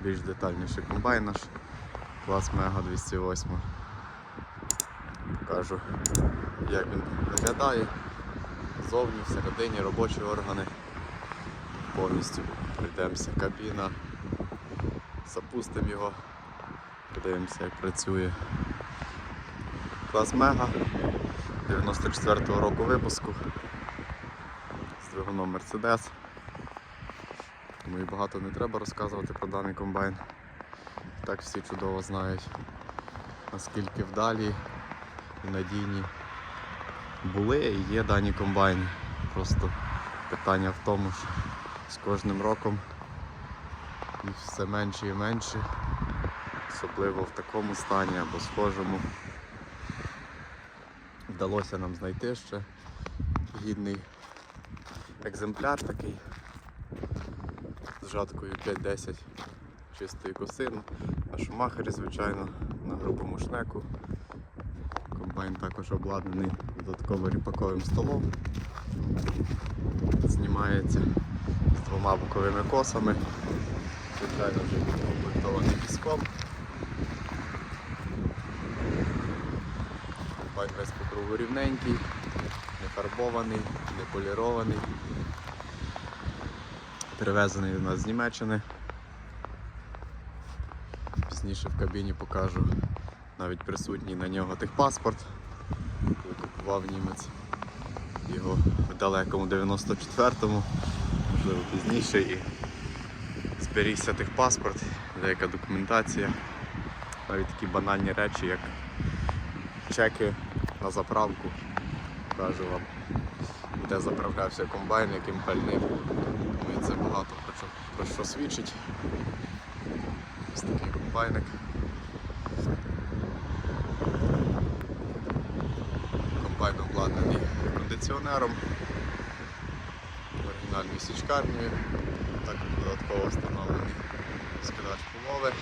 більш детальніше комбайн наш. Клас Мега 208. Покажу, як він виглядає. Зовні, всередині, робочі органи. Повністю прийдемося кабіна, запустимо його, подивимося як працює. Клас Мега 94-го року випуску з двигуном Mercedes. І багато не треба розказувати про даний комбайн. Так всі чудово знають, наскільки вдалі і надійні були і є дані комбайни. Просто питання в тому, що з кожним роком їх все менше і менше, особливо в такому стані або схожому. Вдалося нам знайти ще гідний екземпляр такий жаткою 5-10 чистої коси. На шумахері, звичайно, на грубому шнеку. Комбайн також обладнаний додатково ріпаковим столом. Знімається з двома боковими косами. Звичайно, вже комплектований піском. Комбайн весь по кругу рівненький, не фарбований, не полірований. Перевезений у нас з Німеччини. Пізніше в кабіні покажу навіть присутній на нього техпаспорт, коли купував німець. Його в далекому 94-му, можливо пізніше і зберігся техпаспорт, деяка документація, навіть такі банальні речі, як чеки на заправку. Покажу вам, де заправлявся комбайн, яким пальним. Ну і це багато про що, про що свідчить. Ось такий комбайник. Комбайн обладнаний кондиціонером, оригінальною січкарнею, також додатково встановлений. Скидач полови,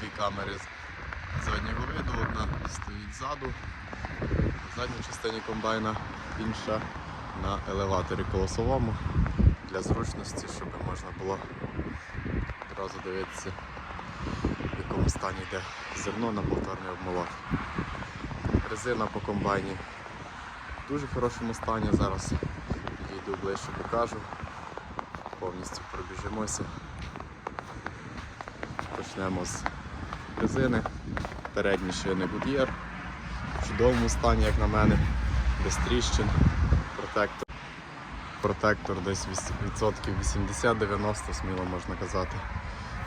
дві камери заднього виду, одна стоїть ззаду, в задній частині комбайна, інша на елеваторі колосовому для зручності, щоб можна було одразу дивитися, в якому стані йде зерно на повторний обмолот. Резина по комбайні в дуже хорошому стані. Зараз підійду ближче покажу. Повністю пробіжимося. Почнемо з резини. Передні шини Goodyear. В чудовому стані, як на мене, без тріщин. Протектор. Протектор десь відсотків 80-90, сміло можна казати.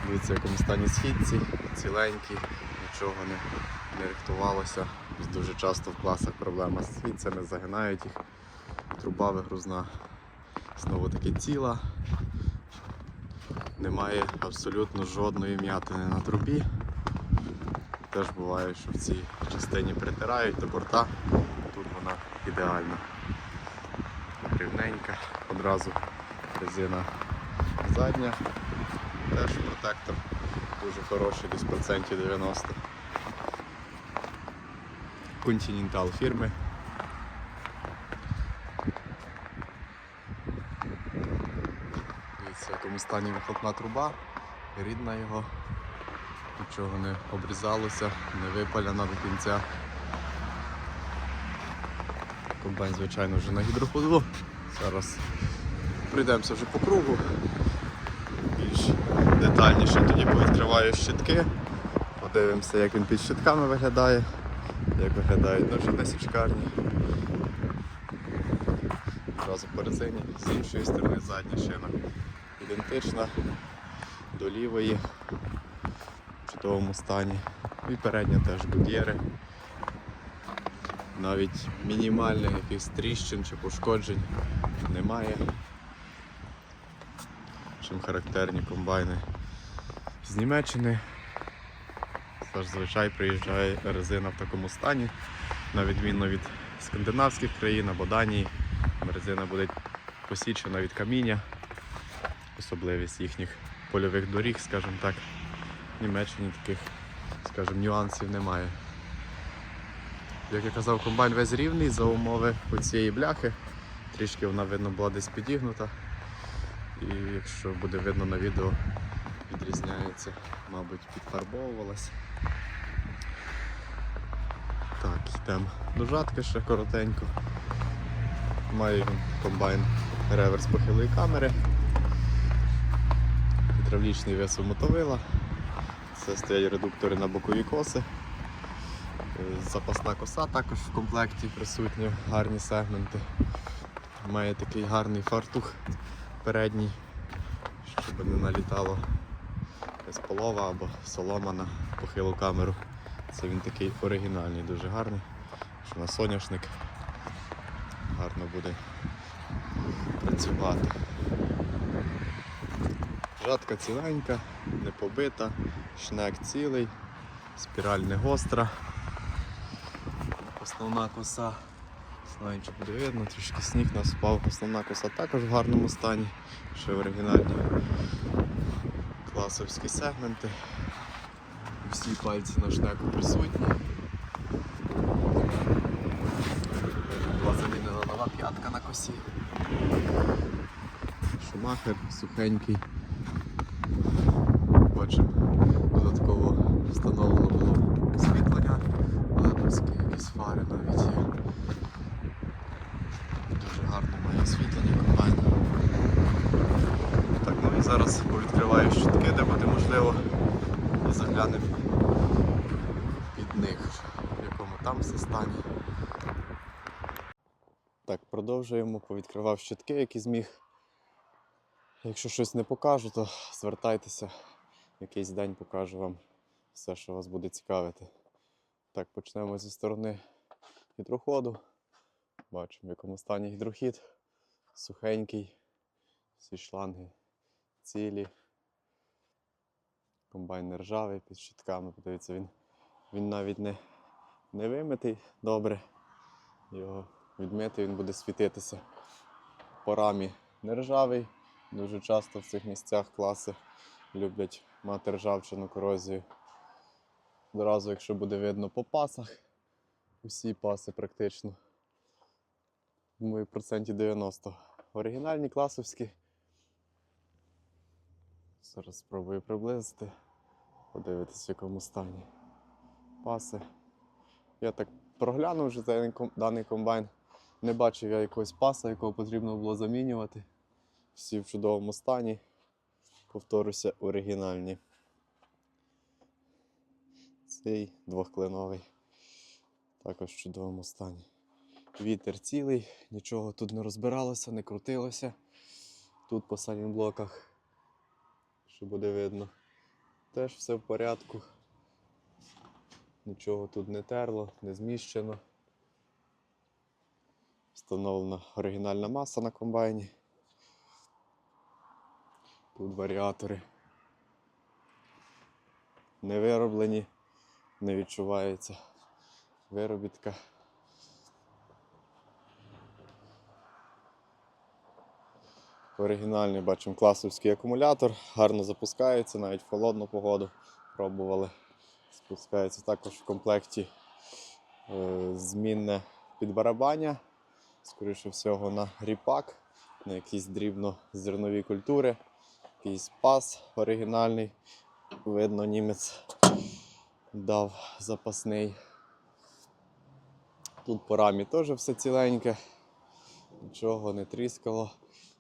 Дивіться, в якому стані східці, ціленькі, нічого не, не рихтувалося. Дуже часто в класах проблема з східцями, загинають їх, труба вигрузна. Знову таки ціла. Немає абсолютно жодної м'ятини на трубі. Теж буває, що в цій частині притирають до борта, вона. Рівненька, одразу резина задня, теж протектор дуже хороший, десь процентів 90. Continental фірми. Дивіться, в якому стані вихлопна труба, рідна його, нічого не обрізалося, не випаляна до кінця. Комбайн, звичайно, вже на гідроходу. Зараз пройдемося вже по кругу. Більш детальніше тоді повідкриваю щитки. Подивимося, як він під щитками виглядає, як виглядають ножі на січкарні. Одразу по резині, з іншої сторони задня шина ідентична до лівої в чудовому стані. І передня теж гудєри. Навіть мінімальних якихось тріщин чи пошкоджень немає. Чим характерні комбайни з Німеччини. Зазвичай приїжджає резина в такому стані, на відміну від скандинавських країн або Данії. Резина буде посічена від каміння, особливість їхніх польових доріг, скажімо так. В Німеччині таких, скажімо, нюансів немає. Як я казав, комбайн весь рівний за умови оцієї бляхи. Трішки вона видно була десь підігнута. І якщо буде видно на відео, відрізняється, мабуть, підфарбовувалась. Так, йдемо до жатки ще коротенько. Має комбайн реверс похилої камери. Гідравлічний весу мотовила. Це стоять редуктори на бокові коси. Е, Запасна коса також в комплекті присутні, гарні сегменти. Має такий гарний фартух передній, щоб не налітало десь полова або солома на похилу камеру. Це він такий оригінальний, дуже гарний. Що на соняшник гарно буде працювати. Жатка ціленька, не побита, шнек цілий, спіраль не гостра. Основна коса, знаю, чи буде видно, трішки сніг нас впав. Основна коса також в гарному стані, ще в оригінальні класовські сегменти. Всі пальці на шнеку присутні. Була замінена нова п'ятка на косі. Шумахер сухенький. Бачимо, додатково встановлено було освітлення, ледовські якісь фари навіть є. Дуже гарно має освітлення комбайн. Так, ну і зараз повідкриваю щитки, де буде можливо, і заглянемо під них, в якому там все стані. Так, продовжуємо, повідкривав щитки, які зміг. Якщо щось не покажу, то звертайтеся. Якийсь день покажу вам все, що вас буде цікавити. Так, почнемо зі сторони гідроходу. Бачимо, в якому стані гідрохід. Сухенький, всі шланги цілі. Комбайн не ржавий під щитками. Подивіться, він, він навіть не, не вимитий добре. Його відмити він буде світитися. По рамі не ржавий. Дуже часто в цих місцях класи люблять мати ржавчину корозію. Одразу, якщо буде видно по пасах, усі паси практично. Думаю, процентів 90. Оригінальні класовські. Зараз спробую приблизити, подивитись, в якому стані паси. Я так проглянув вже даний комбайн. Не бачив я якогось паса, якого потрібно було замінювати. Всі в чудовому стані. Повторюся, оригінальні. Цей двохклиновий. Також в чудовому стані. Вітер цілий, нічого тут не розбиралося, не крутилося. Тут по салінблоках, що буде видно, теж все в порядку. Нічого тут не терло, не зміщено. Встановлена оригінальна маса на комбайні. Тут варіатори не вироблені, не відчувається виробітка. Оригінальний бачимо класовський акумулятор, гарно запускається, навіть в холодну погоду пробували. Спускається також в комплекті е, змінне підбарабання, скоріше всього на ріпак, на якісь дрібнозернові культури, якийсь пас оригінальний. Видно, німець дав запасний. Тут по рамі теж все ціленьке, нічого не тріскало.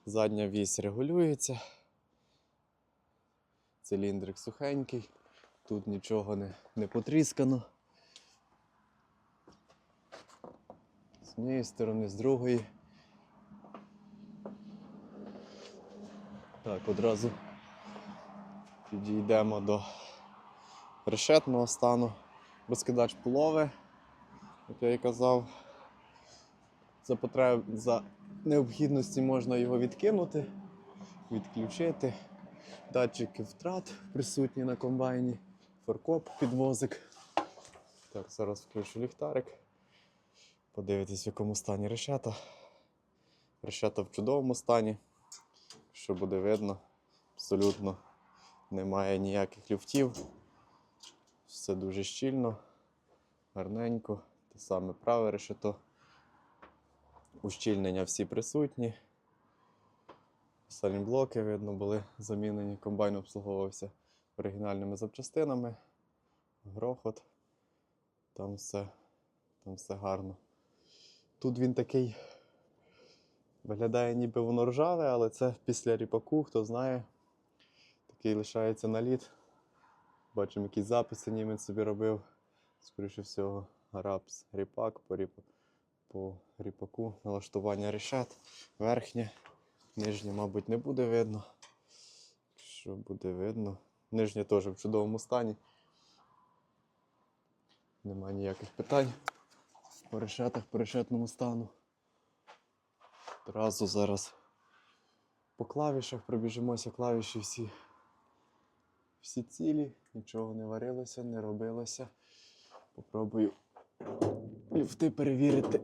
Задня вісь регулюється. Циліндрик сухенький, тут нічого не, не потріскано. З однієї сторони, з другої. Так, одразу підійдемо до решетного стану. Розкидач полови, як я і казав. За потреб, за необхідності можна його відкинути, відключити. Датчики втрат присутні на комбайні, форкоп підвозик. Так, зараз включу ліхтарик. Подивитись, в якому стані решета. Решета в чудовому стані. Що буде видно, абсолютно немає ніяких люфтів. Все дуже щільно, гарненько. Те саме праве решето. Ущільнення всі присутні. Салінблоки, видно, були замінені, комбайн обслуговувався оригінальними запчастинами, грохот. Там все, там все гарно. Тут він такий виглядає ніби воно ржаве, але це після ріпаку, хто знає. Такий лишається наліт. Бачимо, які записи німець собі робив. Скоріше всього, рапс ріпак по, ріп... по ріпаку, налаштування решет, верхнє. Нижнє, мабуть, не буде видно. Що буде видно. Нижнє теж в чудовому стані. Нема ніяких питань по решетах, по решетному стану. Одразу зараз по клавішах пробіжимося, клавіші всі, всі цілі, нічого не варилося, не робилося. Попробую люфти перевірити.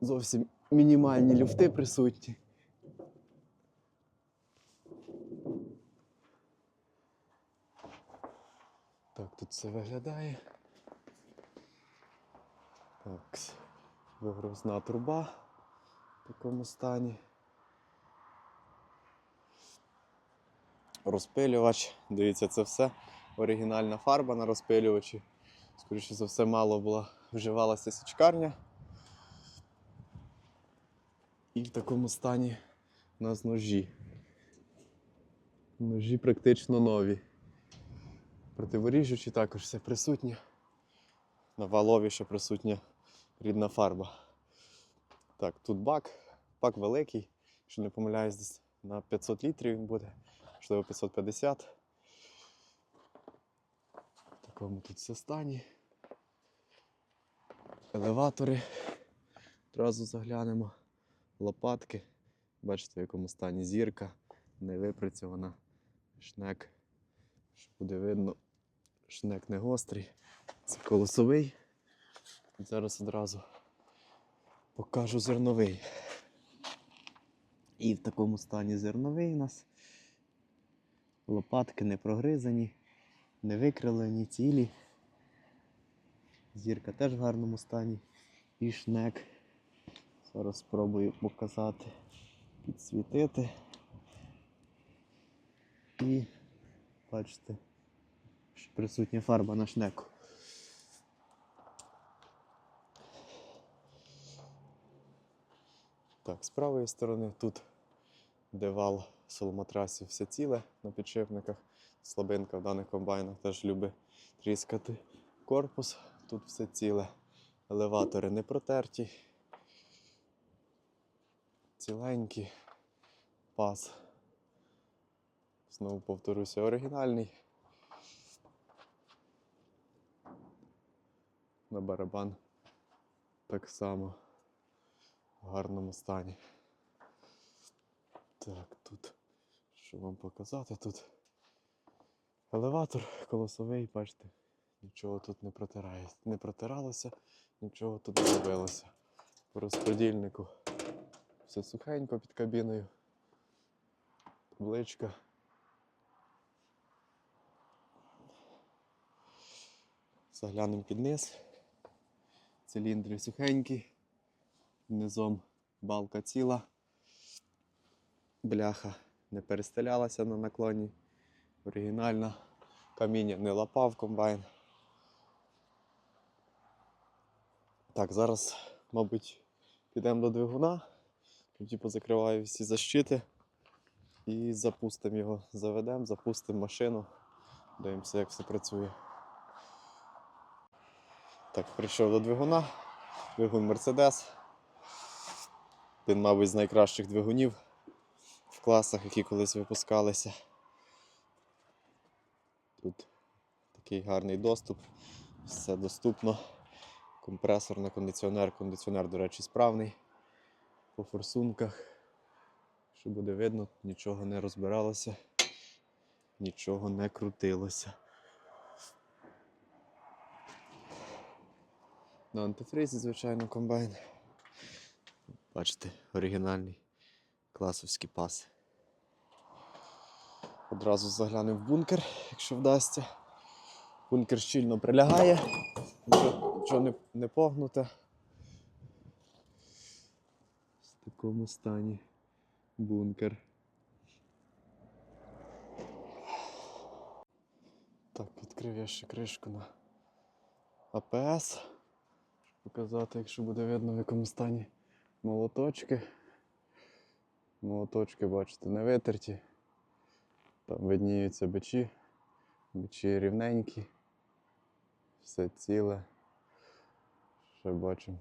Зовсім мінімальні люфти присутні. Так, тут все виглядає. Так, вигрузна труба в такому стані. Розпилювач. Дивіться, це все оригінальна фарба на розпилювачі. Скоріше за все, мало була вживалася січкарня. І в такому стані у нас ножі. Ножі практично нові. Противоріжучі також все присутнє. На валові ще присутня рідна фарба. Так, тут бак. Бак великий. Якщо не помиляюсь, десь на 500 літрів він буде, можливо 550. В такому тут все стані. Елеватори. Одразу заглянемо. Лопатки. Бачите, в якому стані зірка, не випрацьована. Шнек. Що буде видно, шнек не гострий. Це колосовий. Зараз одразу покажу зерновий. І в такому стані зерновий у нас. Лопатки не прогризані, не викрилені, цілі. Зірка теж в гарному стані. І шнек. Зараз спробую показати, підсвітити. І бачите, що присутня фарба на шнеку. Так, з правої сторони тут де вал все ціле на підшипниках. Слабинка в даних комбайнах теж любить тріскати корпус. Тут все ціле. Елеватори не протерті. Ціленькі. Паз. Знову повторюся, оригінальний. На барабан так само в гарному стані. Так, тут що вам показати? Тут елеватор колосовий, бачите, нічого тут не протирає, не протиралося, нічого тут не робилося. По розподільнику все сухенько під кабіною. Табличка. Заглянемо під низ. Циліндри сухенькі. Низом балка ціла. Бляха не перестелялася на наклоні. Оригінальна. Каміння не лапав комбайн. Так, зараз, мабуть, підемо до двигуна. Тоді позакриваю всі защити і запустимо його. Заведемо, запустимо машину. Дивимося, як все працює. Так, прийшов до двигуна. Двигун Mercedes. Один, мабуть, з найкращих двигунів класах, які колись випускалися. Тут такий гарний доступ, все доступно. Компресор на кондиціонер. Кондиціонер, до речі, справний. По форсунках. Що буде видно, нічого не розбиралося, нічого не крутилося. На антифризі, звичайно, комбайн. Бачите, оригінальний класовський пас. Одразу заглянемо в бункер, якщо вдасться. Бункер щільно прилягає, нічого, не, не погнуте. В такому стані бункер. Так, відкрив я ще кришку на АПС. Щоб показати, якщо буде видно, в якому стані молоточки. Молоточки, бачите, не витерті. Там видніються бичі. Бичі рівненькі. Все ціле. Ще бачимо.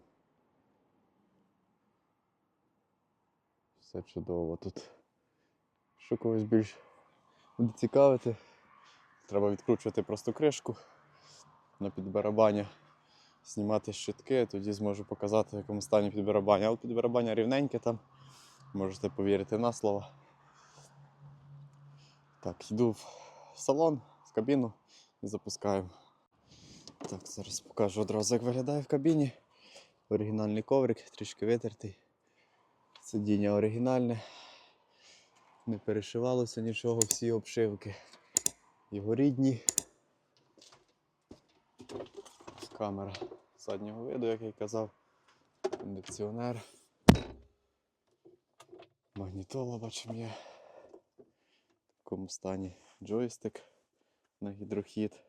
Все чудово тут. Що когось більш буде цікавити, треба відкручувати просто кришку на підбарабані, знімати щитки, тоді зможу показати, в якому стані підбарабання. Але підбарабання рівненьке там, можете повірити на слово. Так, йду в салон, в кабіну і запускаємо. Так, зараз покажу одразу, як виглядає в кабіні. Оригінальний коврик, трішки витертий. Сидіння оригінальне. Не перешивалося нічого, всі обшивки. Його рідні. Камера заднього виду, як я й казав. Кондиціонер. Магнітола бачимо є. Такому стані джойстик на гідрохід.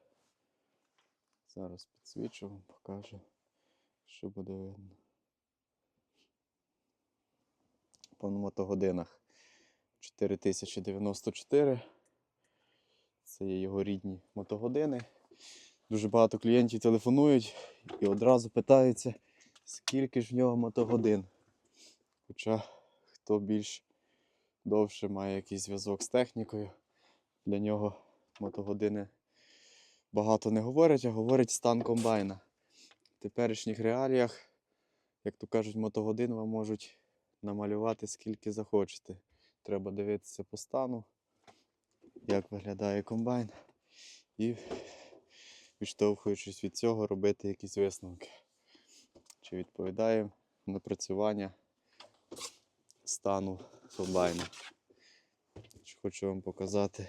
Зараз підсвічу вам, покажу, що буде видно. По мотогодинах 4094. Це є його рідні мотогодини. Дуже багато клієнтів телефонують і одразу питаються, скільки ж в нього мотогодин. Хоча хто більш довше має якийсь зв'язок з технікою, для нього мотогодини багато не говорять, а говорить стан комбайна. В теперішніх реаліях, як то кажуть, мотогодин вам можуть намалювати скільки захочете. Треба дивитися по стану, як виглядає комбайн, і, відштовхуючись від цього, робити якісь висновки. Чи відповідає напрацювання стану комбайна. Хочу вам показати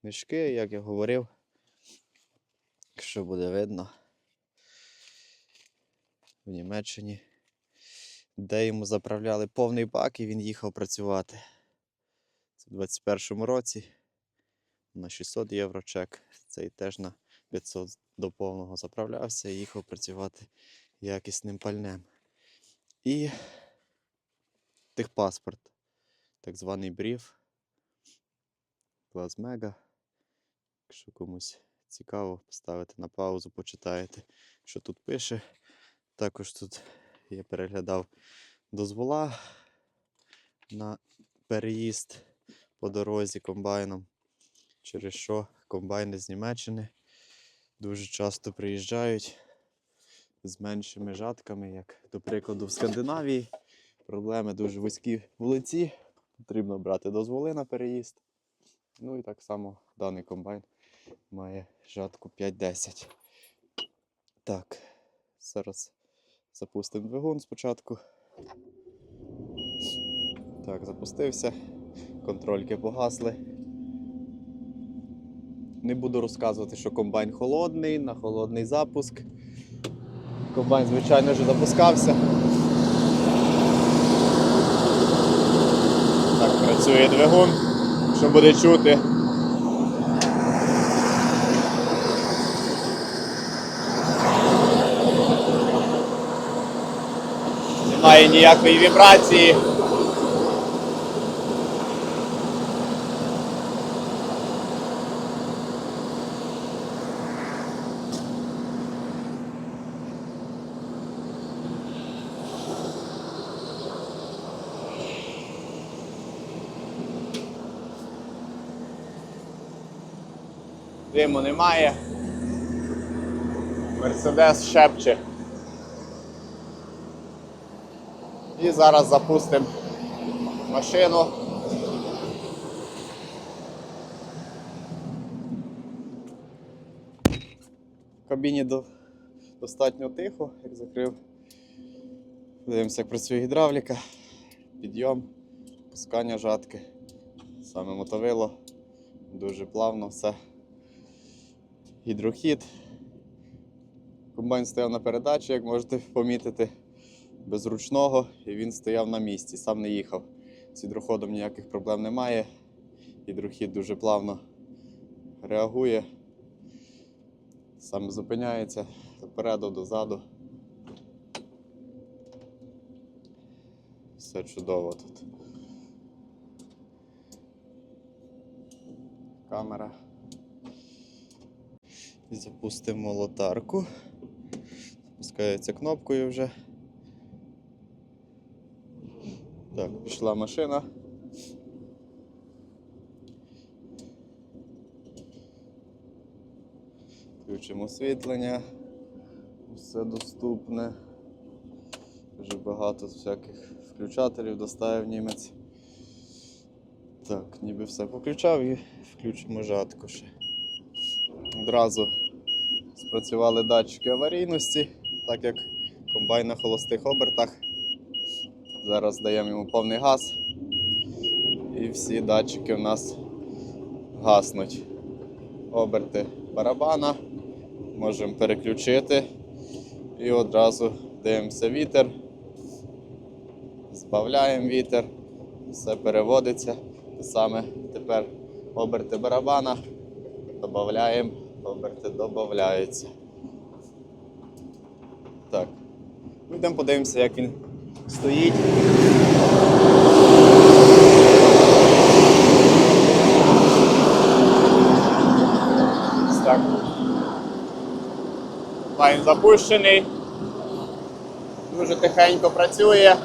книжки, як я говорив, якщо буде видно в Німеччині де йому заправляли повний бак і він їхав працювати. Це в 21-му році на 600 євро чек. Цей теж на 500 до повного заправлявся і їхав працювати якісним пальнем. І техпаспорт, так званий бриф. Клас Мега. Якщо комусь цікаво, поставити на паузу, почитаєте, що тут пише. Також тут я переглядав дозвола на переїзд по дорозі комбайном, через що комбайни з Німеччини дуже часто приїжджають з меншими жатками, як, до прикладу, в Скандинавії. Проблеми дуже вузькі вулиці, потрібно брати дозволи на переїзд. Ну і так само даний комбайн має жатку 5-10. Так, зараз Запустимо двигун спочатку. Так, запустився. Контрольки погасли. Не буду розказувати, що комбайн холодний, на холодний запуск. Комбайн, звичайно, вже запускався. Так, працює двигун, що буде чути. Немає ніякої вібрації. Диму немає. Мерседес шепче. І зараз запустимо машину. В кабіні достатньо тихо, як закрив. Подивимося, як працює гідравліка, підйом, пускання жатки, саме мотовило, дуже плавно все. Гідрохід. Комбайн стояв на передачі, як можете помітити без ручного, і він стояв на місці, сам не їхав. З гідроходом ніяких проблем немає. Гідрохід дуже плавно реагує. Саме зупиняється допереду, дозаду. Все чудово тут. Камера. Запустимо лотарку. Запускається кнопкою вже. Так, пішла машина. Включимо освітлення. Все доступне. Дуже багато всяких включателів доставив німець. Так, ніби все включав і включимо жатку ще. Одразу спрацювали датчики аварійності, так як комбайн на холостих обертах. Зараз даємо йому повний газ. І всі датчики у нас гаснуть. Оберти барабана. Можемо переключити. І одразу дивимося вітер. Збавляємо вітер. Все переводиться. Саме тепер оберти барабана. Додаємо, оберти додаються. Так. Ну, Йдемо подивимося, як він стоїть. Так. Лайн запущений. Дуже тихенько працює.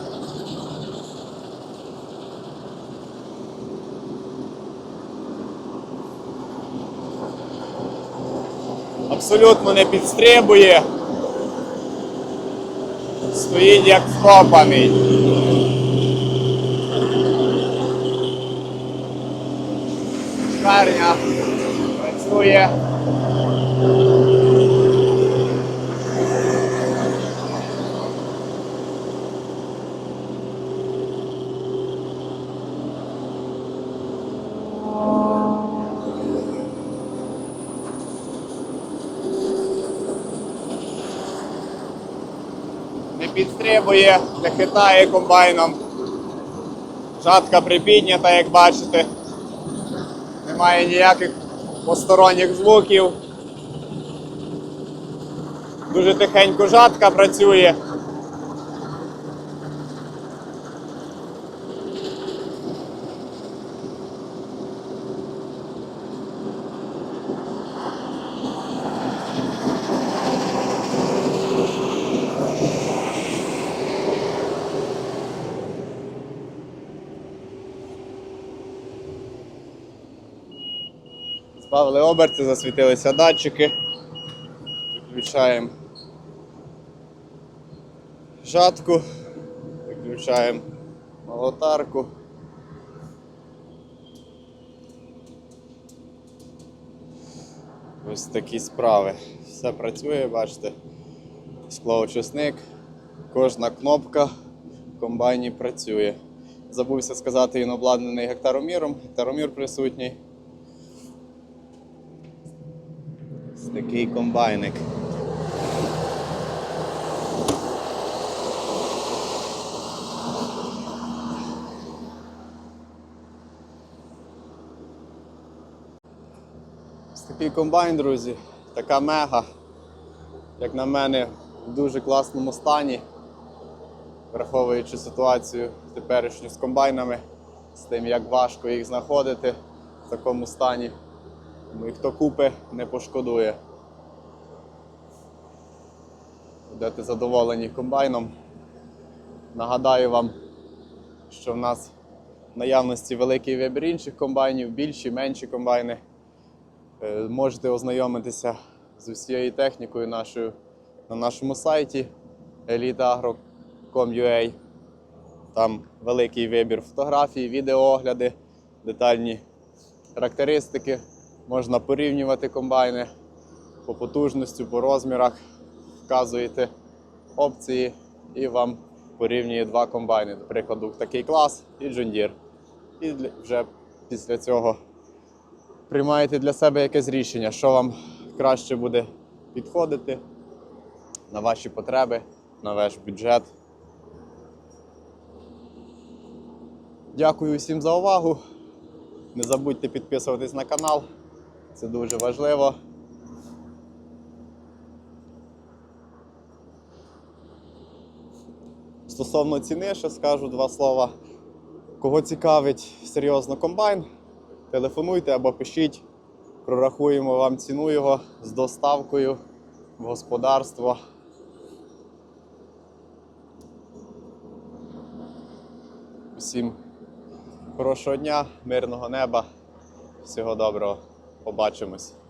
Абсолютно не підстрибує. Стоїть як вкопаний. Шарня працює. Не підстрибує, не хитає комбайном. Жатка припіднята, як бачите. Немає ніяких посторонніх звуків. Дуже тихенько жатка працює. Оберти, засвітилися датчики. Виключаємо жатку, виключаємо молотарку. Ось такі справи. Все працює, бачите. Склоочисник, кожна кнопка в комбайні працює. Забувся сказати, він обладнаний гектароміром, гектаромір присутній. Такий комбайник. Такий комбайн, друзі. Така мега. Як на мене, в дуже класному стані, враховуючи ситуацію теперішню з комбайнами, з тим, як важко їх знаходити в такому стані. Тому і хто купить, не пошкодує. Будете задоволені комбайном. Нагадаю вам, що в нас в наявності великий вибір інших комбайнів, більші, менші комбайни. Е, Можете ознайомитися з усією технікою нашою на нашому сайті eliteagro.com.ua. Там великий вибір фотографій, відеоогляди, детальні характеристики. Можна порівнювати комбайни по потужності, по розмірах. Вказуєте опції і вам порівнює два комбайни. До прикладу, такий клас і Deere. І вже після цього приймаєте для себе якесь рішення, що вам краще буде підходити на ваші потреби, на ваш бюджет. Дякую всім за увагу. Не забудьте підписуватись на канал. Це дуже важливо. Стосовно ціни, ще скажу два слова. Кого цікавить серйозно комбайн, телефонуйте або пишіть. Прорахуємо вам ціну його з доставкою в господарство. Всім хорошого дня, мирного неба, всього доброго. Побачимось.